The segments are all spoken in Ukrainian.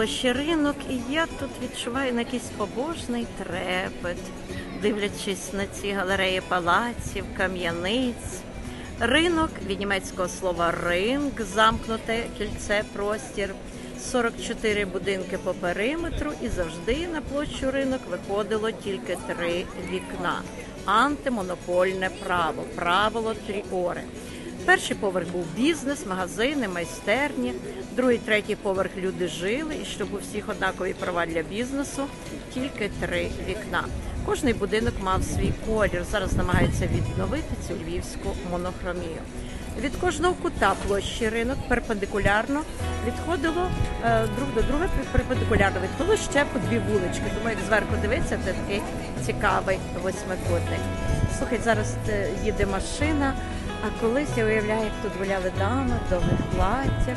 площа ринок, і я тут відчуваю на якийсь побожний трепет, дивлячись на ці галереї палаців, кам'яниць. Ринок від німецького слова ринг, замкнуте кільце, простір. 44 будинки по периметру, і завжди на площу ринок виходило тільки три вікна. Антимонопольне право, правило тріори. Перший поверх був бізнес, магазини, майстерні. Другий, третій поверх люди жили, і щоб у всіх однакові права для бізнесу, тільки три вікна. Кожний будинок мав свій колір. Зараз намагається відновити цю львівську монохромію. Від кожного кута площі ринок перпендикулярно відходило е, друг до друга перпендикулярно відходило ще по дві вулички. Тому як зверху дивитися, це такий цікавий восьмикутник. Слухай, зараз е, їде машина. А колись я уявляю, як тут гуляли дами в довгих платтях,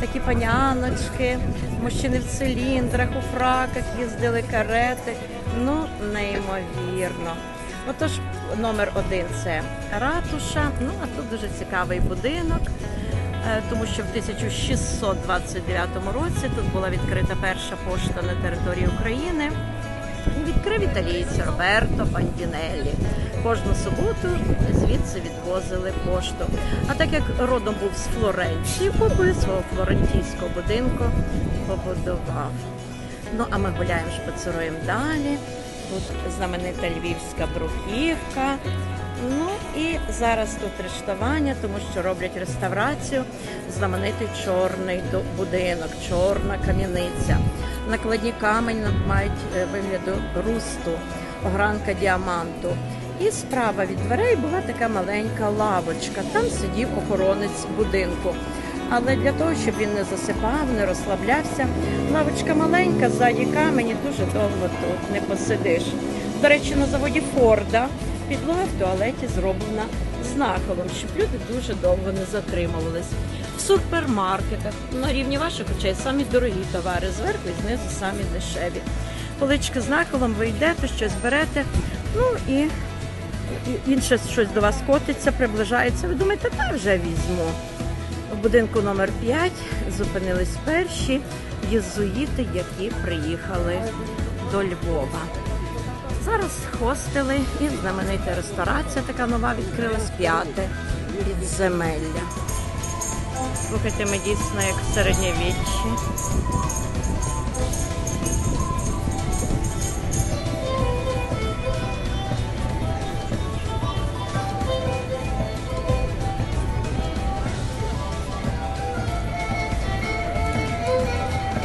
такі паняночки, мужчини в циліндрах, у фраках їздили карети. Ну, неймовірно. Отож, номер один це ратуша. Ну а тут дуже цікавий будинок, е, тому що в 1629 році тут була відкрита перша пошта на території України. Відкрив італієць Роберто Бандінеллі. Кожну суботу звідси відвозили пошту. А так як родом був з Флоренції, купою свого флорентійського будинку побудував. Ну а ми гуляємо, шпацуруємо далі. Тут знаменита львівська бруківка. Ну і зараз тут рештування, тому що роблять реставрацію. Знаменитий чорний будинок, чорна кам'яниця. Накладні камені мають е, вигляду русту, огранка діаманту. І справа від дверей була така маленька лавочка. Там сидів охоронець будинку. Але для того, щоб він не засипав, не розслаблявся, лавочка маленька, ззаді камені, дуже довго тут не посидиш. До речі, на заводі Форда підлога в туалеті зроблена з щоб люди дуже довго не затримувались. В супермаркетах на рівні ваших очей самі дорогі товари, зверху і знизу самі дешеві. Полички з нахилом, ви йдете, щось берете, ну і і інше щось до вас котиться, приближається. Ви думаєте, та вже візьму. В будинку номер 5 зупинились перші єзуїти, які приїхали до Львова. Зараз хостели і знаменита ресторація така нова відкрилась п'яте підземелля. Слухайте, ми дійсно як в середньовіччі.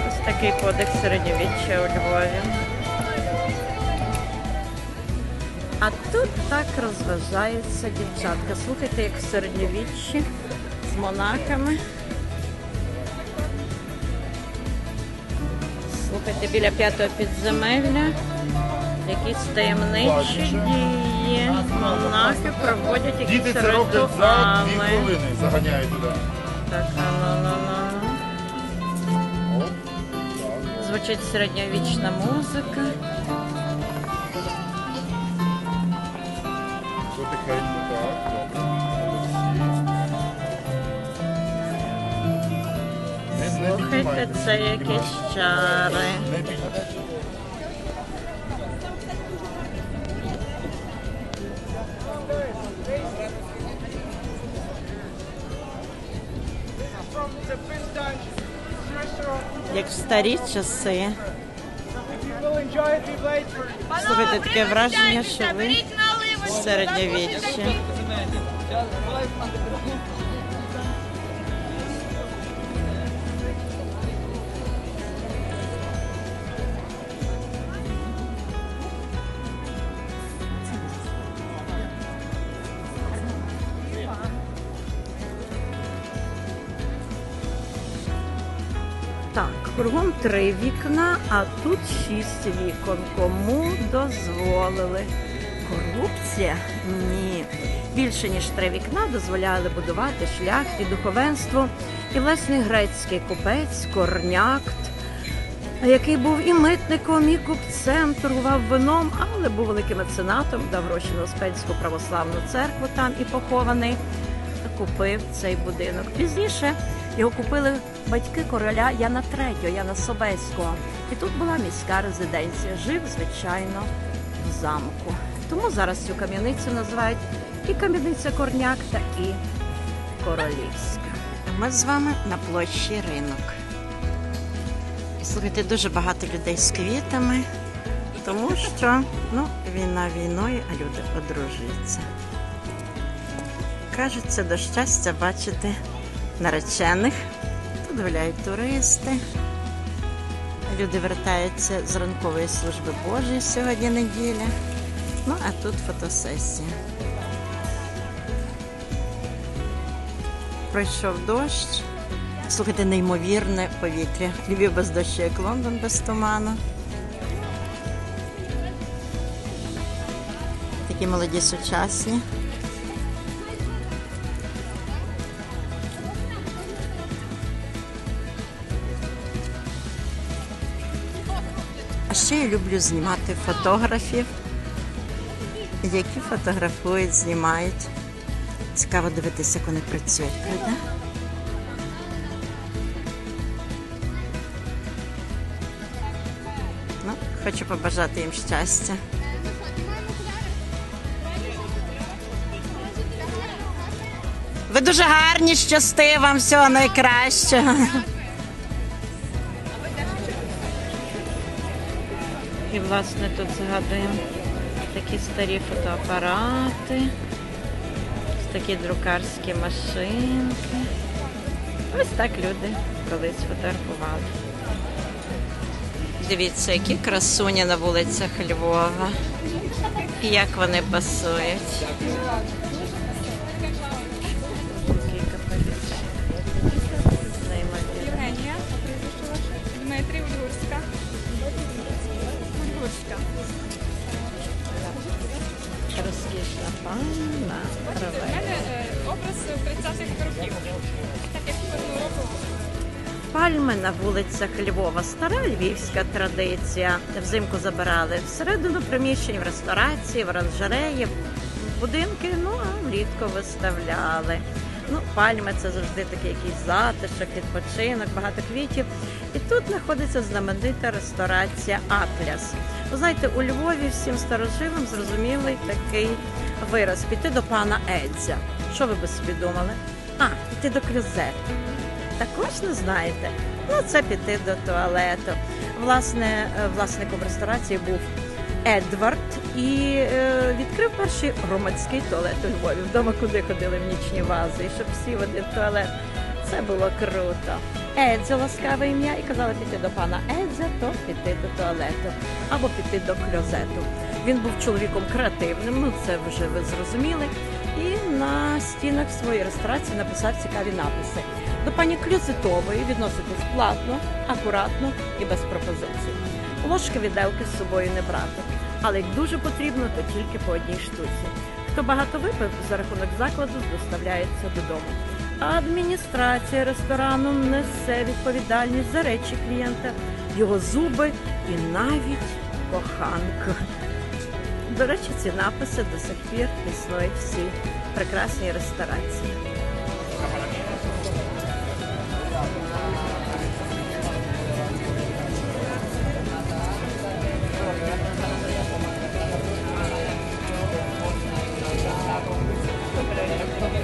Ось такий кодекс середньовіччя у Львові. А тут так розважаються дівчатка. Слухайте, як в середньовіччі з монахами. Слухайте, біля п'ятого підземелля якісь таємничі дії. Монахи проводять якісь Діти це роблять за дві ритуали. хвилини, заганяють туди. Так, а. О, так. Звучить середньовічна музика. Слухайте, це якісь чари. Як в старі часи. Слухайте, таке враження, що ви в середньовіччі. Кругом три вікна, а тут шість вікон. Кому дозволили? Корупція? Ні. Більше ніж три вікна дозволяли будувати шлях і духовенству. І власне грецький купець Корнякт, який був і митником, і купцем, торгував вином, але був великим меценатом, дав гроші на Успенську православну церкву там і похований купив цей будинок. Пізніше Його купили батьки короля Яна III, Яна Собеського. І тут була міська резиденція. Жив, звичайно, в замку. Тому зараз цю кам'яницю називають і кам'яниця Корняк, та і Королівська. Ми з вами на площі ринок. Слухайте, дуже багато людей з квітами, тому що ну, війна війною, а люди одружуються. Кажуть, це до щастя бачити наречених. Тут гуляють туристи. Люди вертаються з ранкової служби Божої сьогодні неділя. Ну, а тут фотосесія. Пройшов дощ. Слухайте, неймовірне повітря. Львів без дощу, як Лондон без туману. Такі молоді сучасні. Ще я люблю знімати фотографів, які фотографують, знімають. Цікаво дивитися, як вони працюють, правда? Ну, хочу побажати їм щастя. Ви дуже гарні, щасти вам всього найкращого. І власне тут згадуємо такі старі фотоапарати, такі друкарські машинки. Ось так люди колись фотографували. Дивіться, які красуні на вулицях Львова. Як вони пасують. На вулицях Львова. Стара львівська традиція. Взимку забирали всередину приміщень, в ресторації, в оранжереї, в будинки, ну а влітку виставляли. Ну, пальми це завжди такий якийсь затишок, відпочинок, багато квітів. І тут знаходиться знаменита ресторація Атляс. Ви знаєте, у Львові всім старожилам зрозумілий такий вираз піти до пана Едзя. Що ви би собі думали? А, піти до клюзету. Також не знаєте. Ну, це піти до туалету. Власне, е, власником ресторації був Едвард і е, відкрив перший громадський туалет у Львові. Вдома куди ходили в нічні вази, і щоб всі в один туалет. Це було круто. Едзо ласкаве ім'я і казали піти до пана Едзя, то піти до туалету або піти до кльозету. Він був чоловіком креативним, ну це вже ви зрозуміли. На стінах своєї ресторації написав цікаві написи. До пані Клюзитової відноситись платно, акуратно і без пропозицій. Ложки віделки з собою не брати. Але як дуже потрібно, то тільки по одній штуці. Хто багато випив, за рахунок закладу доставляється додому. А адміністрація ресторану несе відповідальність за речі клієнта, його зуби і навіть коханку. До речі, ці написи до сих пір існують всі прекрасній ресторації.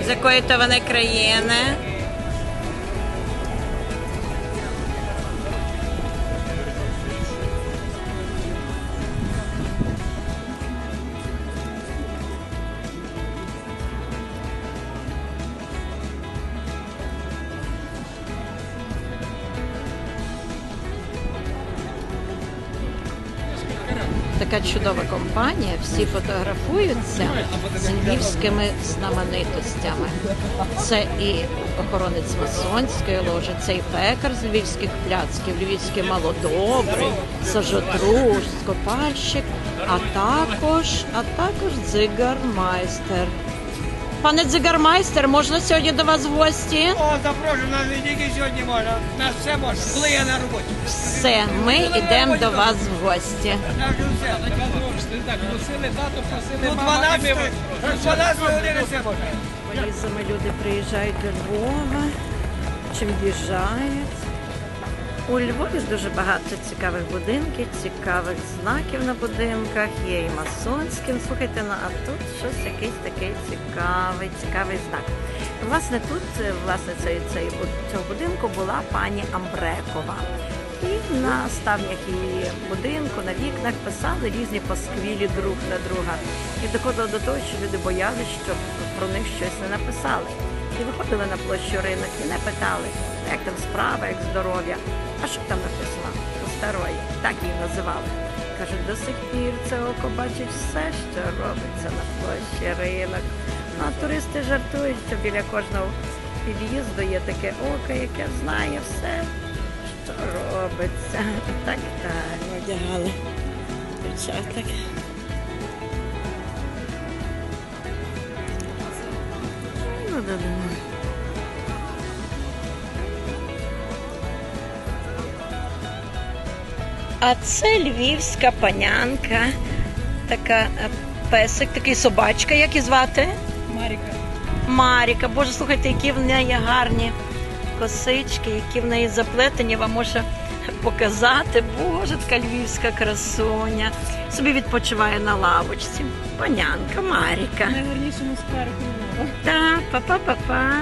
З якої то вони країни? Така чудова компанія, всі фотографуються з львівськими знаменитостями. Це і охоронець масонської ложі, це і пекар з львівських пляцків, львівський малодобрий, сажотруж, скопальщик, а також, а також дзигармайстер. Пане дзигармайстер, можна сьогодні до вас в гості? О, запрошую, нас не тільки сьогодні можна, нас все можна, коли я на роботі. Все, ми йдемо до вас в гості. Нас все. Так, просили дату, просили Ну, 12, 12 години все можна. Валізами люди приїжджають до Львова, чи від'їжджають. У Львові дуже багато цікавих будинків, цікавих знаків на будинках, є і масонським. Слухайте, ну а тут щось якийсь такий цікавий, цікавий знак. Власне, тут власне власницею цієї цього будинку була пані Амбрекова. І на ставнях її будинку, на вікнах писали різні пасквілі друг на друга. І доходило до того, що люди боялися, щоб про них щось не написали. І виходили на площу ринок і не питали, як там справа, як здоров'я. А що там написано? Старої, так її називали. Кажуть, до сих пір це око бачить все, що робиться на площі ринок. Ну а туристи жартують, що біля кожного під'їзду є таке око, яке знає все, робиться. Так, так, одягали дівчаток. Ну, да. А це львівська панянка, така е, песик, такий собачка, як і звати? Маріка. Маріка. Боже, слухайте, які в неї гарні косички, які в неї заплетені, вам може показати. Боже, така львівська красуня. Собі відпочиває на лавочці. Панянка Маріка. Найгарнішому спереду. Так, па-па-па-па.